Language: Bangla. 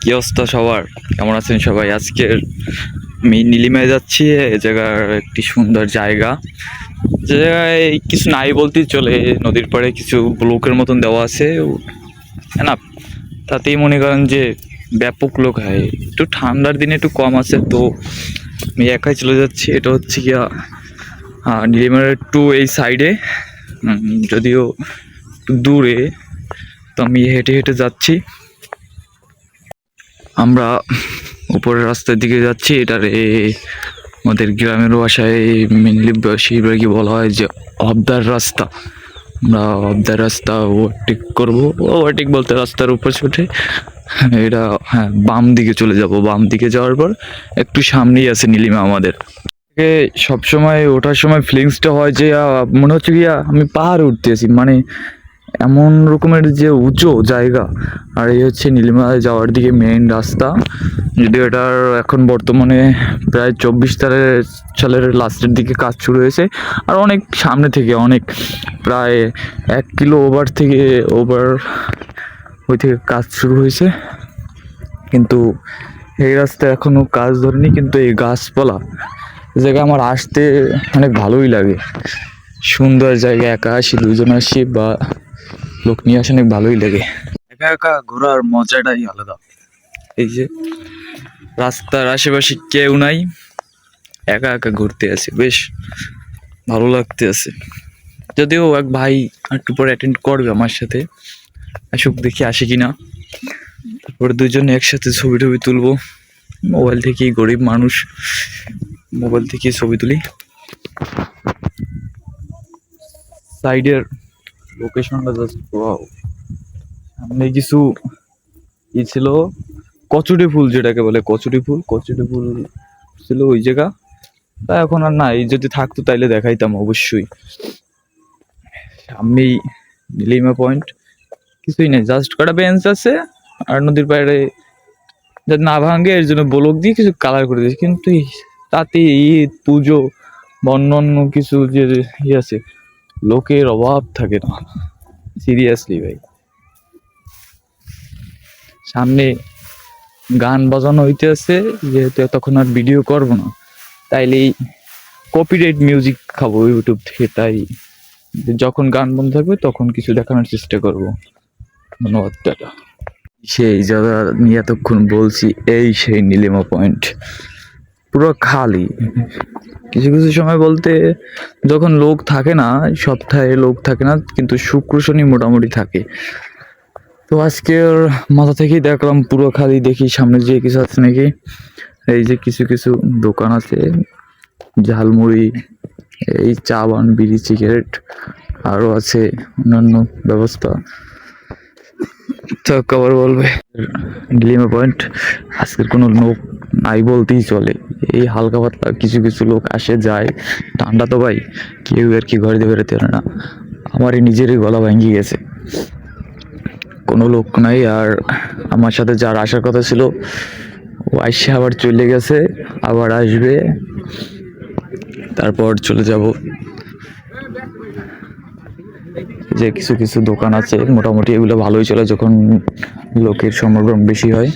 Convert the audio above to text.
কি অবস্থা সবার। কেমন আছেন সবাই? আজকের আমি নীলিমায় যাচ্ছি, এ জায়গার একটি সুন্দর জায়গা। যে জায়গায় কিছু নাই বলতেই চলে, নদীর পাড়ে কিছু ব্লকের মতন দেওয়া আছে। না, তাতেই মনে করেন যে ব্যাপক লোক হয়। একটু ঠান্ডার দিনে একটু কম আছে, তো আমি একাই চলে যাচ্ছি। এটা হচ্ছে গিয়া নীলিমার একটু এই সাইডে। যদিও দূরে, তো আমি হেঁটে হেঁটে যাচ্ছি। আমরা উপরের রাস্তার দিকে যাচ্ছি এটারে আমাদের গ্রামের ভাষায় মেনলি কি বলা হয় যে অবদার রাস্তা। আমরা অবদার রাস্তা ওভারটেক করব। ওভারটেক বলতে রাস্তার উপর ছুটে। এটা হ্যাঁ বাম দিকে চলে যাব। বাম দিকে যাওয়ার পর একটু সামনেই আছে নীলিমা আমাদের। সবসময় ওঠার সময় ফিলিংসটা হয় যে মনে হচ্ছে গিয়া আমি পাহাড়ে উঠতেছি। মানে এমন রকমের যে উঁচু জায়গা, আর এই হচ্ছে নীলিমায় যাওয়ার দিকে মেইন রাস্তা, যদিও এটার এখন বর্তমানে প্রায় চব্বিশ সালের সালের লাস্টের দিকে কাজ শুরু হয়েছে, আর অনেক সামনে থেকে অনেক, প্রায় এক কিলো ওভার থেকে ওভার ওই থেকে কাজ শুরু হয়েছে। কিন্তু এই রাস্তায় এখনও কাজ ধরেনি, কিন্তু এই গাছপালা জায়গায় আমার আসতে অনেক ভালোই লাগে। সুন্দর জায়গা, একা আসি, দুজন আসি বা লোক নিয়ে আসে অনেক ভালোই লাগে। একা একা ঘোরার মজাটাই আলাদা। এই যে, রাস্তার আশেপাশে কেউ নাই, একা একা ঘুরতে আছে বেশ ভালো লাগতে আছে যদিও এক ভাই একটু পরে অ্যাটেন্ড করবে আমার সাথে, আসুক দেখি আসে কিনা। তারপরে দুজনে একসাথে ছবি টবি তুলবো। মোবাইল থেকেই গরিব মানুষ, মোবাইল থেকেই ছবি তুলি। সাইডের লোকেশনটা জাস্ট ওয়াও সামনে কিছু ই ছিল কচুরি ফুল যেটাকে বলে, কচুরি ফুল কচুরি ফুল ছিল ওই জায়গা। তা এখন আর নাই, যদি থাকতো তাইলে দেখাইতাম অবশ্যই। সামনেই নীলিমা পয়েন্ট। কিছুই নেই জাস্ট কটা বেঞ্চ আছে আর নদীর পাড়ে যাতে না ভাঙে, এর জন্য ব্লক দিয়ে কিছু কালার করে দিয়েছে। কিন্তু তাতে ঈদ পুজো বা অন্যান্য কিছু যে ইয়ে আছে লোকের অভাব থাকে না। সিরিয়াসলি ভাই। সামনে গান বাজানো হইতে আছে যেহেতু তখন আর ভিডিও করব না, তাইলেই কপিরাইট মিউজিক খাব ইউটিউব থেকে, তাই যখন গান বন্ধ থাকবে তখন কিছু দেখানোর চেষ্টা করব। ধন্যবাদ, টাটা। সেই জায়গা নিয়ে এতক্ষণ বলছি, এই সেই নীলিমা পয়েন্ট পুরো খালি। কিছু কিছু সময় বলতে যখন লোক থাকে না, সপ্তাহে লোক থাকে না, কিন্তু শুক্র শনি মোটামুটি থাকে। তো আজকের মাথা থেকেই দেখলাম পুরো খালি, দেখি সামনে যে কিছু আছে নাকি। এই যে কিছু কিছু দোকান আছে, ঝালমুড়ি, এই চা বান বিড়ি, সিগারেট আরও আছে অন্যান্য ব্যবস্থা। তো কবার বলবে ডিলিমা পয়েন্ট, আজকের কোনো লোক নাই বলতেই চলে। এই হালকা পাতলা কিছু কিছু লোক আসে, যায়। ঠান্ডা তো ভাই, কেউ আর কি ঘরে বেরোতে পারে না। আমারই নিজেরই গলা ভাঙিয়ে গেছে। কোনো লোক নাই আর আমার সাথে যার আসার কথা ছিল, ও আসছে আবার চলে গেছে, আবার আসবে। তারপর চলে যাব। যে কিছু কিছু দোকান আছে, মোটামুটি এগুলো ভালোই চলে যখন লোকের সমাগম বেশি হয়।